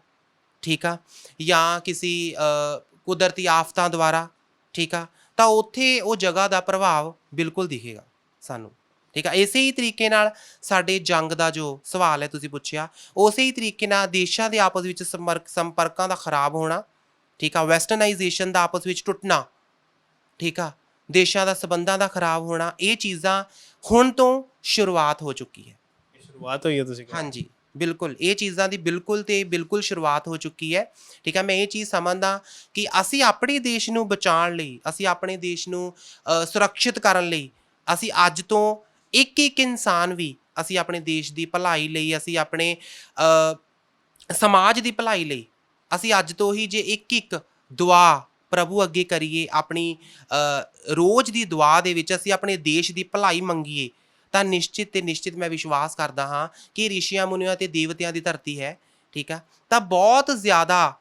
ਠੀਕ ਆ? ਜਾਂ ਕਿਸੇ ਅ, ਕੁਦਰਤੀ ਆਫਤਾਂ ਦੁਆਰਾ ਠੀਕ ਆ? ਤਾਂ ਉੱਥੇ ਉਹ ਜਗ੍ਹਾ ਦਾ ਪ੍ਰਭਾਵ ਬਿਲਕੁਲ ਦਿਖੇਗਾ ਸਾਨੂੰ। ਠੀਕ ਆ? ਇਸੇ ਹੀ ਤਰੀਕੇ ਨਾਲ ਸਾਡੇ ਜੰਗ ਦਾ ਜੋ ਸਵਾਲ ਹੈ ਤੁਸੀਂ ਪੁੱਛਿਆ ਉਸੇ ਹੀ ਤਰੀਕੇ ਨਾਲ ਦੇਸ਼ਾਂ ਦੇ ਆਪਸ ਵਿੱਚ ਸੰਪਰਕ ਸੰਪਰਕਾਂ ਦਾ ਖਰਾਬ ਹੋਣਾ ਠੀਕ ਆ? ਵੈਸਟਰਨਾਈਜੇਸ਼ਨ ਦਾ ਆਪਸ ਵਿੱਚ ਟੁੱਟਣਾ ਠੀਕ ਆ? ਦੇਸ਼ਾਂ ਦਾ ਸਬੰਧਾਂ ਦਾ ਖਰਾਬ ਹੋਣਾ ਇਹ ਚੀਜ਼ਾਂ ਹੁਣ ਤੋਂ ਸ਼ੁਰੂਆਤ ਹੋ ਚੁੱਕੀ ਹੈ। ਸ਼ੁਰੂਆਤ ਹੋਈ ਹੈ ਤੁਸੀਂ ਹਾਂਜੀ। ਬਿਲਕੁਲ, ਇਹ ਚੀਜ਼ਾਂ ਦੀ ਬਿਲਕੁਲ ਤੇ ਬਿਲਕੁਲ ਸ਼ੁਰੂਆਤ ਹੋ ਚੁੱਕੀ ਹੈ। ਠੀਕ ਹੈ, ਮੈਂ ਇਹ ਚੀਜ਼ ਸਮਝਦਾ ਕਿ ਅਸੀਂ ਆਪਣੇ ਦੇਸ਼ ਨੂੰ ਬਚਾਉਣ ਲਈ, ਅਸੀਂ ਆਪਣੇ ਦੇਸ਼ ਨੂੰ ਸੁਰੱਖਿਅਤ ਕਰਨ ਲਈ, ਅਸੀਂ ਅੱਜ ਤੋਂ ਇੱਕ ਇੱਕ ਇਨਸਾਨ ਵੀ ਅਸੀਂ ਆਪਣੇ ਦੇਸ਼ ਦੀ ਭਲਾਈ ਲਈ, ਅਸੀਂ ਆਪਣੇ ਸਮਾਜ ਦੀ ਭਲਾਈ ਲਈ, ਅਸੀਂ ਅੱਜ ਤੋਂ ਹੀ ਜੇ ਇੱਕ ਇੱਕ ਦੁਆ ਪ੍ਰਭੂ ਅੱਗੇ ਕਰੀਏ, ਆਪਣੀ ਰੋਜ਼ ਦੀ ਦੁਆ ਦੇ ਵਿੱਚ ਅਸੀਂ ਆਪਣੇ ਦੇਸ਼ ਦੀ ਭਲਾਈ ਮੰਗੀਏ ਤਾਂ ਨਿਸ਼ਚਿਤ ਤੇ ਨਿਸ਼ਚਿਤ ਮੈਂ ਵਿਸ਼ਵਾਸ ਕਰਦਾ ਹਾਂ ਕਿ ਰਿਸ਼ੀਆਂ, ਮੁਨੀਆਂ ਤੇ ਦੇਵਤਿਆਂ ਦੀ ਧਰਤੀ ਹੈ, ਠੀਕ ਆ? ਤਾਂ ਬਹੁਤ ਜ਼ਿਆਦਾ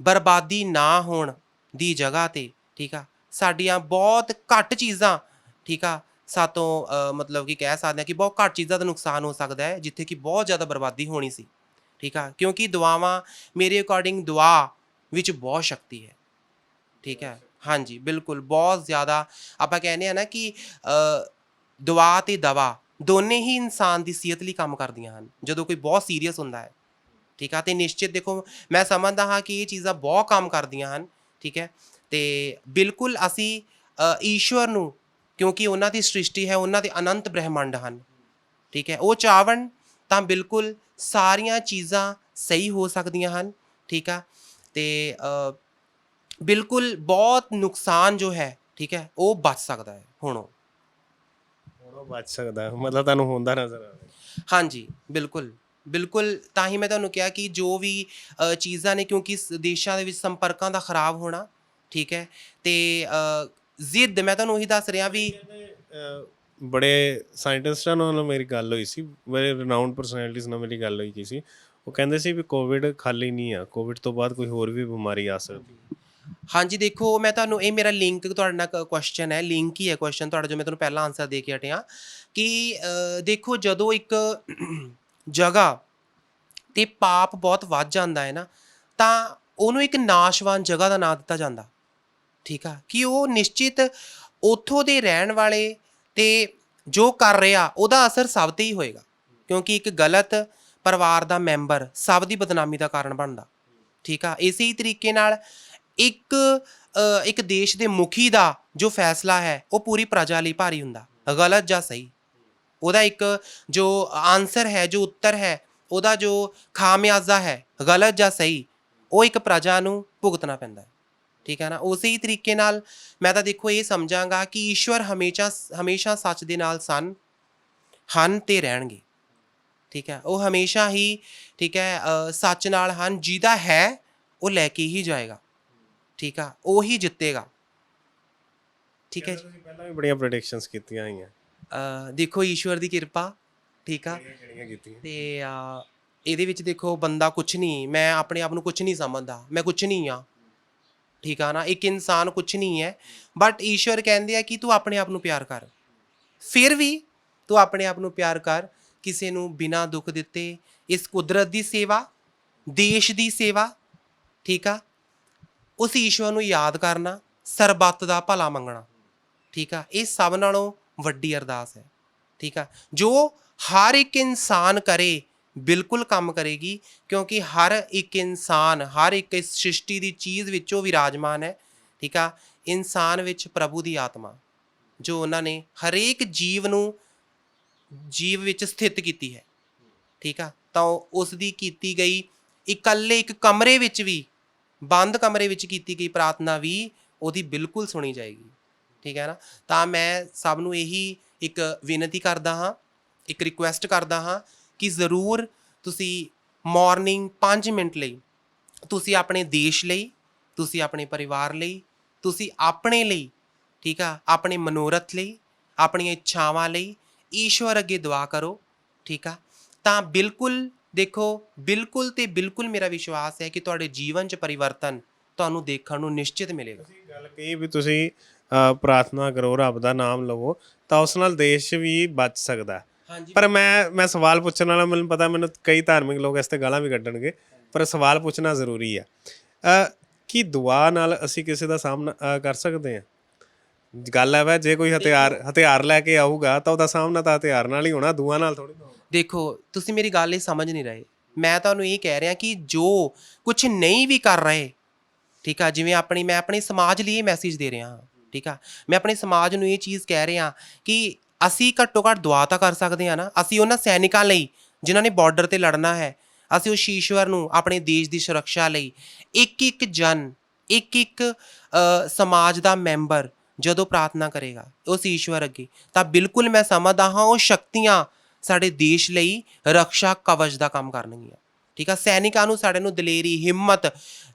ਬਰਬਾਦੀ ਨਾ ਹੋਣ ਦੀ ਜਗ੍ਹਾ ਤੇ, ਠੀਕ ਆ? ਸਾਡੀਆਂ ਬਹੁਤ ਘੱਟ ਚੀਜ਼ਾਂ, ਠੀਕ ਆ? ਸਾਤੋਂ ਮਤਲਬ ਕਿ ਕਹਿ ਸਕਦੇ ਹਾਂ ਕਿ ਬਹੁਤ ਘੱਟ ਚੀਜ਼ਾਂ ਦਾ ਨੁਕਸਾਨ ਹੋ ਸਕਦਾ ਹੈ, ਜਿੱਥੇ ਕਿ ਬਹੁਤ ਜ਼ਿਆਦਾ ਬਰਬਾਦੀ ਹੋਣੀ ਸੀ, ਠੀਕ ਆ? ਕਿਉਂਕਿ ਦੁਆਵਾਂ ਮੇਰੇ ਅਕੋਰਡਿੰਗ ਦੁਆ ਵਿੱਚ ਬਹੁਤ ਸ਼ਕਤੀ ਹੈ, ਠੀਕ ਹੈ ਹਾਂਜੀ, ਬਿਲਕੁਲ, ਬਹੁਤ ਜ਼ਿਆਦਾ ਆਪਾਂ ਕਹਿੰਦੇ ਆ ਨਾ ਕਿ ਦੁਆ ਤੇ ਦਵਾ ਦੋਨੇ ਹੀ ਇਨਸਾਨ ਦੀ ਸਿਹਤ ਲਈ ਕੰਮ ਕਰਦੀਆਂ ਹਨ, ਜਦੋਂ ਕੋਈ ਬਹੁਤ ਸੀਰੀਅਸ ਹੁੰਦਾ ਹੈ, ਠੀਕ ਆ? ਤੇ ਨਿਸ਼ਚਿਤ ਦੇਖੋ, ਮੈਂ ਸਮਝਦਾ ਹਾਂ ਕਿ ਇਹ ਚੀਜ਼ਾਂ ਬਹੁਤ ਕੰਮ ਕਰਦੀਆਂ ਹਨ, ਠੀਕ ਹੈ? ਤੇ ਬਿਲਕੁਲ ਅਸੀਂ ਈਸ਼ਵਰ ਨੂੰ, ਕਿਉਂਕਿ ਉਹਨਾਂ ਦੀ ਸ੍ਰਿਸ਼ਟੀ ਹੈ, ਉਹਨਾਂ ਦੇ ਅਨੰਤ ਬ੍ਰਹਿਮੰਡ ਹਨ, ਠੀਕ ਹੈ? ਉਹ ਚਾਵਣ ਤਾਂ ਬਿਲਕੁਲ ਸਾਰੀਆਂ ਚੀਜ਼ਾਂ ਸਹੀ ਹੋ ਸਕਦੀਆਂ ਹਨ, ਠੀਕ ਆ? ਤੇ ਬਿਲਕੁਲ ਬਹੁਤ ਨੁਕਸਾਨ ਜੋ ਹੈ, ਠੀਕ ਹੈ? ਉਹ ਬਚ ਸਕਦਾ ਹੈ, ਹੁਣੋਂ ਹੁਣ ਉਹ ਬਚ ਸਕਦਾ। ਮਤਲਬ ਤੁਹਾਨੂੰ ਹੁੰਦਾ ਨਜ਼ਰ ਆ ਰਿਹਾ ਹਾਂਜੀ ਬਿਲਕੁਲ ਬਿਲਕੁਲ ਤਾਂ ਹੀ ਮੈਂ ਤੁਹਾਨੂੰ ਕਿਹਾ ਕਿ ਜੋ ਵੀ ਅ, ਚੀਜ਼ਾਂ ਨੇ ਕਿਉਂਕਿ ਸ- ਦੇਸ਼ਾਂ ਦੇ ਵਿੱਚ ਸੰਪਰਕਾਂ ਦਾ ਖਰਾਬ ਹੋਣਾ ਠੀਕ ਹੈ ਤੇ ਅ, ਜ਼ਿੱਦ ਮੈਂ ਤੁਹਾਨੂੰ ਉਹੀ ਦੱਸ ਰਿਹਾ ਵੀ ਅਹ ਬੜੇ ਸਾਇੰਟਿਸਟਾਂ ਨਾਲ ਮੇਰੀ ਗੱਲ ਹੋਈ ਸੀ ਬੜੇ ਰਿਨਾਊਂਡ ਪਰਸਨੈਲਿਟੀਜ਼ ਨਾਲ ਮੇਰੀ ਗੱਲ ਹੋਈ ਕੀ ਸੀ ਉਹ ਕਹਿੰਦੇ ਸੀ ਵੀ ਕੋਵਿਡ ਖਾਲੀ ਨਹੀਂ ਆ ਕੋਵਿਡ ਤੋਂ ਬਾਅਦ ਕੋਈ ਹੋਰ ਵੀ ਬਿਮਾਰੀ ਆ ਸਕਦੀ ਹਾਂਜੀ, ਦੇਖੋ, ਮੈਂ ਤੁਹਾਨੂੰ, ਇਹ ਮੇਰਾ ਲਿੰਕ ਤੁਹਾਡੇ ਨਾਲ ਕੁਐਸਚਨ ਹੈ ਲਿੰਕ ਹੀ ਹੈ ਕੁਐਸਚਨ ਤੁਹਾਡਾ, ਜੋ ਮੈਂ ਤੁਹਾਨੂੰ ਪਹਿਲਾਂ ਆਨਸਰ ਦੇ ਕੇ ਹਟਿਆ ਕਿ ਦੇਖੋ, ਜਦੋਂ ਇੱਕ ਜਗ੍ਹਾ ਤੇ ਪਾਪ ਬਹੁਤ ਵੱਧ ਜਾਂਦਾ ਹੈ ਨਾ, ਤਾਂ ਉਹਨੂੰ ਇੱਕ ਨਾਸ਼ਵਾਨ ਜਗ੍ਹਾ ਦਾ ਨਾਮ ਦਿੱਤਾ ਜਾਂਦਾ। ਠੀਕ ਆ? ਕਿ ਉਹ ਨਿਸ਼ਚਿਤ ਉੱਥੋਂ ਦੇ ਰਹਿਣ ਵਾਲੇ ਤੇ ਜੋ ਕਰ ਰਿਹਾ, ਉਹਦਾ ਅਸਰ ਸਭ ਤੇ ਹੀ ਹੋਏਗਾ। ਕਿਉਂਕਿ ਇੱਕ ਗਲਤ ਪਰਿਵਾਰ ਦਾ ਮੈਂਬਰ ਸਭ ਦੀ ਬਦਨਾਮੀ ਦਾ ਕਾਰਨ ਬਣਦਾ। ਠੀਕ ਆ? ਇਸੇ ਹੀ ਤਰੀਕੇ ਨਾਲ ਇੱਕ ਇੱਕ ਦੇਸ਼ ਦੇ ਮੁਖੀ ਦਾ ਜੋ ਫੈਸਲਾ ਹੈ, ਉਹ ਪੂਰੀ ਪ੍ਰਜਾ ਲਈ ਭਾਰੀ ਹੁੰਦਾ। ਗਲਤ ਜਾਂ ਸਹੀ? ਉਹਦਾ ਇੱਕ ਜੋ ਆਨਸਰ ਹੈ, ਜੋ ਉੱਤਰ ਹੈ, ਉਹਦਾ ਜੋ ਖਾਮਿਆਜ਼ਾ ਹੈ, ਗਲਤ ਜਾਂ ਸਹੀ, ਉਹ ਇੱਕ ਪ੍ਰਜਾ ਨੂੰ ਭੁਗਤਣਾ ਪੈਂਦਾ ਹੈ। ਠੀਕ ਹੈ ਨਾ? ਉਸੇ ਹੀ ਤਰੀਕੇ ਨਾਲ ਮੈਂ ਤਾਂ ਦੇਖੋ ਇਹ ਸਮਝਾਂਗਾ ਕਿ ਈਸ਼ਵਰ ਹਮੇਸ਼ਾ ਹਮੇਸ਼ਾ ਸੱਚ ਦੇ ਨਾਲ ਸਨ, ਹਨ ਤੇ ਰਹਿਣਗੇ। ਠੀਕ ਹੈ? ਉਹ ਹਮੇਸ਼ਾ ਹੀ, ਠੀਕ ਹੈ ਸੱਚ ਨਾਲ ਹਨ, ਜਿਹਦਾ ਹੈ, ਉਹ ਲੈ ਕੇ ਹੀ ਜਾਏਗਾ। ਠੀਕ ਆ ਉਹ ਜਿੱਤੇਗਾ। ਠੀਕ ਹੈ ਜੀ। ਤੁਸੀਂ ਪਹਿਲਾਂ ਵੀ ਬੜੀਆਂ ਪ੍ਰੈਡਿਕਸ਼ਨਸ ਕੀਤੀਆਂ ਹੋਈਆਂ। ਅ, ਦੇਖੋ ਈਸ਼ਵਰ ਦੀ ਕਿਰਪਾ ਠੀਕ ਆ। ਕਿਹੜੀਆਂ ਕਿਹੜੀਆਂ ਕੀਤੀਆਂ? ਤੇ ਆ, ਇਹਦੇ ਵਿੱਚ ਦੇਖੋ ਬੰਦਾ ਕੁਝ ਨਹੀਂ ਮੈਂ ਆਪਣੇ ਆਪ ਨੂੰ ਕੁਝ ਨਹੀਂ ਸਮਝਦਾ ਮੈਂ ਕੁਝ ਨਹੀਂ ਆ। ਠੀਕ ਆ ਨਾ ਇੱਕ ਇਨਸਾਨ ਕੁਝ ਨਹੀਂ ਹੈ ਬਟ ਈਸ਼ਵਰ ਕਹਿੰਦੇ ਆ ਕਿ ਤੂੰ ਆਪਣੇ ਆਪ ਨੂੰ ਪਿਆਰ ਕਰ। ਫਿਰ ਵੀ ਤੂੰ ਆਪਣੇ ਆਪ ਨੂੰ ਪਿਆਰ ਕਰ ਕਿਸੇ ਨੂੰ ਬਿਨਾਂ ਦੁੱਖ ਦਿੱਤੇ ਇਸ ਕੁਦਰਤ ਦੀ ਸੇਵਾ ਦੇਸ਼ ਦੀ ਸੇਵਾ ਠੀਕ ਆ। ਉਸ ਈਸ਼ਵਰ ਨੂੰ ਯਾਦ ਕਰਨਾ, ਸਰਬੱਤ ਦਾ ਭਲਾ ਮੰਗਣਾ। ਠੀਕ ਆ? ਇਹ ਸਭ ਨਾਲੋਂ ਵੱਡੀ ਅਰਦਾਸ ਹੈ। ਠੀਕ ਆ? ਜੋ ਹਰ ਇੱਕ ਇਨਸਾਨ ਕਰੇ, ਬਿਲਕੁਲ ਕੰਮ ਕਰੇਗੀ, ਕਿਉਂਕਿ ਹਰ ਇੱਕ ਇਨਸਾਨ, ਹਰ ਇੱਕ ਇਸ ਸ੍ਰਿਸ਼ਟੀ ਦੀ ਚੀਜ਼ ਵਿੱਚੋਂ ਵਿਰਾਜਮਾਨ ਹੈ। ਠੀਕ ਆ? ਇਨਸਾਨ ਵਿੱਚ ਪ੍ਰਭੂ ਦੀ ਆਤਮਾ, ਜੋ ਉਹਨਾਂ ਨੇ ਹਰੇਕ ਜੀਵ ਨੂੰ, ਜੀਵ ਵਿੱਚ ਸਥਿਤ ਕੀਤੀ ਹੈ। ਠੀਕ ਆ? ਤਾਂ ਉਹ- ਉਸ ਦੀ ਕੀਤੀ ਗਈ ਇਕੱਲੇ ਇੱਕ ਕਮਰੇ ਵਿੱਚ ਵੀ ਬੰਦ ਕਮਰੇ ਵਿੱਚ ਕੀਤੀ ਗਈ ਪ੍ਰਾਰਥਨਾ ਵੀ ਉਹਦੀ ਬਿਲਕੁਲ ਸੁਣੀ ਜਾਏਗੀ। ਠੀਕ ਹੈ ਨਾ? ਤਾਂ ਮੈਂ ਸਭ ਨੂੰ ਇਹੀ ਇੱਕ ਬੇਨਤੀ ਕਰਦਾ ਹਾਂ, ਇੱਕ ਰਿਕੁਐਸਟ ਕਰਦਾ ਹਾਂ ਕਿ ਜ਼ਰੂਰ ਤੁਸੀਂ ਮਾਰਨਿੰਗ 5 ਮਿੰਟ ਲਈ ਤੁਸੀਂ ਆਪਣੇ ਦੇਸ਼ ਲਈ, ਤੁਸੀਂ ਆਪਣੇ ਪਰਿਵਾਰ ਲਈ, ਤੁਸੀਂ ਆਪਣੇ ਲਈ, ਠੀਕ ਆ, ਆਪਣੇ ਮਨੋਰਥ ਲਈ, ਆਪਣੀਆਂ ਇੱਛਾਵਾਂ ਲਈ ਈਸ਼ਵਰ ਅੱਗੇ ਦੁਆ ਕਰੋ, ਠੀਕ ਆ? ਤਾਂ ਬਿਲਕੁਲ ਦੇਖੋ ਬਿਲਕੁਲ ਤੇ ਬਿਲਕੁਲ ਮੇਰਾ ਵਿਸ਼ਵਾਸ ਹੈ ਕਿ ਤੁਹਾਡੇ ਜੀਵਨ 'ਚ ਪਰਿਵਰਤਨ ਤੁਹਾਨੂੰ ਦੇਖਣ ਨੂੰ ਨਿਸ਼ਚਿਤ ਮਿਲੇਗਾ। ਤੁਸੀਂ ਗੱਲ ਕਹੀ ਵੀ ਤੁਸੀਂ ਪ੍ਰਾਰਥਨਾ ਕਰੋ ਰੱਬ ਦਾ ਨਾਮ ਲਵੋ ਤਾਂ ਉਸ ਨਾਲ ਦੇਸ਼ ਵੀ ਬਚ ਸਕਦਾ। ਹੈ। ਹਾਂਜੀ। ਪਰ ਮੈਂ ਮੈਂ ਸਵਾਲ ਪੁੱਛਣ ਵਾਲਾ ਮੈਨੂੰ ਪਤਾ ਮੈਨੂੰ ਕਈ ਧਾਰਮਿਕ ਲੋਕ ਇਸ ਤੇ ਗਾਲਾਂ ਵੀ ਕੱਢਣਗੇ ਪਰ ਸਵਾਲ ਪੁੱਛਣਾ ਜ਼ਰੂਰੀ ਅ, ਕੀ ਦੁਆ ਨਾਲ ਅਸੀਂ ਕਿਸੇ ਦਾ ਸਾਹਮਣਾ ਅ, ਕਰ ਸਕਦੇ ਹਾਂ? ਗੱਲ ਹੈ ਵਾ ਜੇ ਕੋਈ ਹਥਿਆਰ ਹਥਿਆਰ ਲੈ ਕੇ ਆਊਗਾ ਤਾਂ ਉਹਦਾ ਸਾਹਮਣਾ ਤਾਂ ਹਥਿਆਰ ਨਾਲ ਹੀ ਹੋਣਾ ਦੁਆ ਨਾਲ ਥੋੜੀ ਦੇਖੋ ਤੁਸੀਂ ਮੇਰੀ ਗੱਲ ਇਹ ਸਮਝ ਨਹੀਂ ਰਹੇ। ਮੈਂ ਤੁਹਾਨੂੰ ਇਹ ਕਹਿ ਰਿਹਾ ਕਿ ਜੋ ਕੁਝ ਨਹੀਂ ਵੀ ਕਰ ਰਹੇ ਠੀਕ ਆ ਜਿਵੇਂ ਆਪਣੀ ਮੈਂ ਆਪਣੇ ਸਮਾਜ ਲਈ ਇਹ ਮੈਸੇਜ ਦੇ ਰਿਹਾ ਹਾਂ ਠੀਕ ਆ ਮੈਂ ਆਪਣੇ ਸਮਾਜ ਨੂੰ ਇਹ ਚੀਜ਼ ਕਹਿ ਰਿਹਾ ਕਿ ਅਸੀਂ ਘੱਟੋ ਘੱਟ ਦੁਆ ਤਾਂ ਕਰ ਸਕਦੇ ਹਾਂ ਨਾ ਅਸੀਂ ਉਹਨਾਂ ਸੈਨਿਕਾਂ ਲਈ ਜਿਨ੍ਹਾਂ ਨੇ ਬਾਰਡਰ ਤੇ ਲੜਨਾ ਹੈ ਅਸੀਂ ਉਸ ਈਸ਼ਵਰ ਨੂੰ ਆਪਣੇ ਦੇਸ਼ ਦੀ ਸੁਰੱਖਿਆ ਲਈ ਇੱਕ ਇੱਕ ਜਨ ਇੱਕ ਇੱਕ ਸਮਾਜ ਦਾ ਮੈਂਬਰ ਜਦੋਂ ਪ੍ਰਾਰਥਨਾ ਕਰੇਗਾ, ਉਸ ਈਸ਼ਵਰ ਅੱਗੇ, ਤਾਂ ਬਿਲਕੁਲ ਮੈਂ ਸਮਝਦਾ ਹਾਂ ਉਹ ਸ਼ਕਤੀਆਂ ਸਾਡੇ ਦੇਸ਼ ਲਈ ਰੱਖਿਆ ਕਵਚ ਦਾ ਕੰਮ ਕਰਨਗੀਆਂ। ਠੀਕ ਆ, ਸੈਨਿਕਾਂ ਨੂੰ ਸਾਡੇ ਨੂੰ ਦਲੇਰੀ, ਹਿੰਮਤ,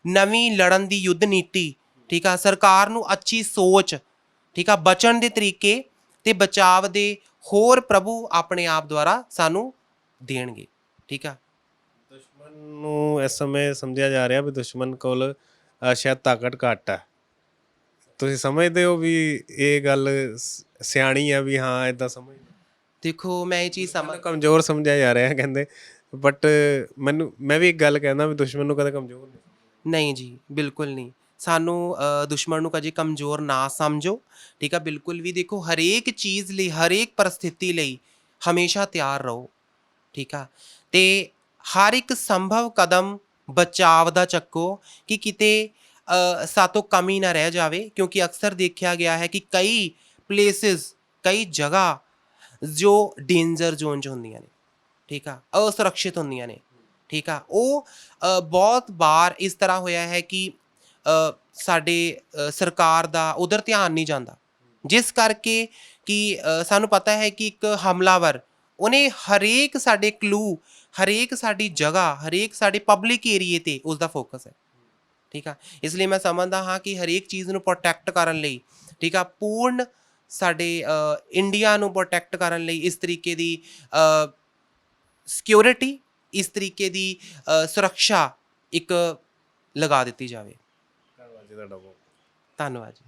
ਨਵੀਂ ਲੜਨ ਦੀ ਯੁੱਧ ਨੀਤੀ, ਠੀਕ ਆ, ਸਰਕਾਰ ਨੂੰ ਅੱਛੀ ਸੋਚ, ਠੀਕ ਆ, ਬਚਣ ਦੇ ਤਰੀਕੇ ਤੇ ਬਚਾਵ ਦੇ ਹੋਰ ਪ੍ਰਭੂ ਆਪਣੇ ਆਪ ਦੁਆਰਾ ਸਾਨੂੰ ਦੇਣਗੇ। ਠੀਕ ਆ। ਦੁਸ਼ਮਣ ਨੂੰ ਇਸ ਸਮੇਂ ਸਮਝਿਆ ਜਾ ਰਿਹਾ ਵੀ ਦੁਸ਼ਮਣ ਕੋਲ ਸ਼ਾਇਦ ਤਾਕਤ ਘੱਟ ਹੈ ਤੁਸੀਂ ਸਮਝਦੇ ਹੋ ਵੀ ਇਹ ਗੱਲ ਸ- ਸਿਆਣੀ ਆ ਵੀ ਹਾਂ ਇਦਾਂ ਸਮਝ ਦੇਖੋ ਮੈਂ ਇਹ ਚੀਜ਼ ਸਮਝ ਮੈਨੂੰ ਕਮਜ਼ੋਰ ਸਮਝਿਆ ਜਾ ਰਿਹਾ ਕਹਿੰਦੇ ਬਟ ਮੈਨੂੰ ਮੈਂ ਵੀ ਇੱਕ ਗੱਲ ਕਹਿੰਦਾ ਵੀ ਦੁਸ਼ਮਣ ਨੂੰ ਕਦੇ ਕਮਜ਼ੋਰ ਨਹੀਂ ਨਹੀਂ ਜੀ ਬਿਲਕੁਲ ਨਹੀਂ। ਸਾਨੂੰ ਅ, ਦੁਸ਼ਮਣ ਨੂੰ ਕਦੇ ਕਮਜ਼ੋਰ ਨਾ ਸਮਝੋ ਠੀਕ ਆ? ਬਿਲਕੁਲ ਵੀ ਦੇਖੋ ਹਰੇਕ ਚੀਜ਼ ਲਈ ਹਰੇਕ ਪਰਿਸਥਿਤੀ ਲਈ ਹਮੇਸ਼ਾ ਤਿਆਰ ਰਹੋ ਠੀਕ ਆ? ਤੇ ਹਰ ਇੱਕ ਸੰਭਵ ਕਦਮ ਬਚਾਵ ਦਾ ਚੱਕੋ ਕਿ ਕਿਤੇ ਸਾਤੋਂ ਕਮੀ ਨਾ ਰਹਿ ਜਾਵੇ, ਕਿਉਂਕਿ ਅਕਸਰ ਦੇਖਿਆ ਗਿਆ ਹੈ ਕਿ ਕਈ ਪਲੇਸਿਸ ਕਈ ਜਗ੍ਹਾ ਜੋ ਡੇਂਜਰ ਜ਼ੋਨ 'ਚ ਹੁੰਦੀਆਂ ਨੇ, ਠੀਕ ਆ, ਅਸੁਰੱਖਿਅਤ ਹੁੰਦੀਆਂ ਨੇ, ਠੀਕ ਆ, ਉਹ ਬਹੁਤ ਵਾਰ ਇਸ ਤਰ੍ਹਾਂ ਹੋਇਆ ਹੈ ਕਿ ਸਾਡੇ ਸਰਕਾਰ ਦਾ ਉਧਰ ਧਿਆਨ ਨਹੀਂ ਜਾਂਦਾ। ਜਿਸ ਕਰਕੇ ਕਿ ਸਾਨੂੰ ਪਤਾ ਹੈ ਕਿ ਇੱਕ ਹਮਲਾਵਰ, ਉਹਨੇ ਹਰੇਕ ਸਾਡੇ ਕਲੂ ਹਰੇਕ ਸਾਡੀ ਜਗ੍ਹਾ, ਹਰੇਕ ਸਾਡੇ ਪਬਲਿਕ ਏਰੀਏ ਤੇ ਉਸ ਦਾ ਫੋਕਸ ਹੈ। ਠੀਕ ਆ? ਇਸ ਲਈ ਮੈਂ ਸਮਝਦਾ ਹਾਂ ਕਿ ਹਰੇਕ ਚੀਜ਼ ਨੂੰ ਪ੍ਰੋਟੈਕਟ ਕਰਨ ਲਈ ਠੀਕ ਆ? ਪੂਰਨ ਸਾਡੇ ਇੰਡੀਆ ਨੂੰ ਪ੍ਰੋਟੈਕਟ ਕਰਨ ਲਈ ਇਸ ਤਰੀਕੇ ਦੀ ਸਿਕਿਉਰਿਟੀ ਇਸ ਤਰੀਕੇ ਦੀ ਸੁਰੱਖਿਆ ਇੱਕ ਲਗਾ ਦਿੱਤੀ ਜਾਵੇ। ਧੰਨਵਾਦ ਜੀ ਤੁਹਾਡਾ ਬਹੁਤ। ਧੰਨਵਾਦ ਜੀ।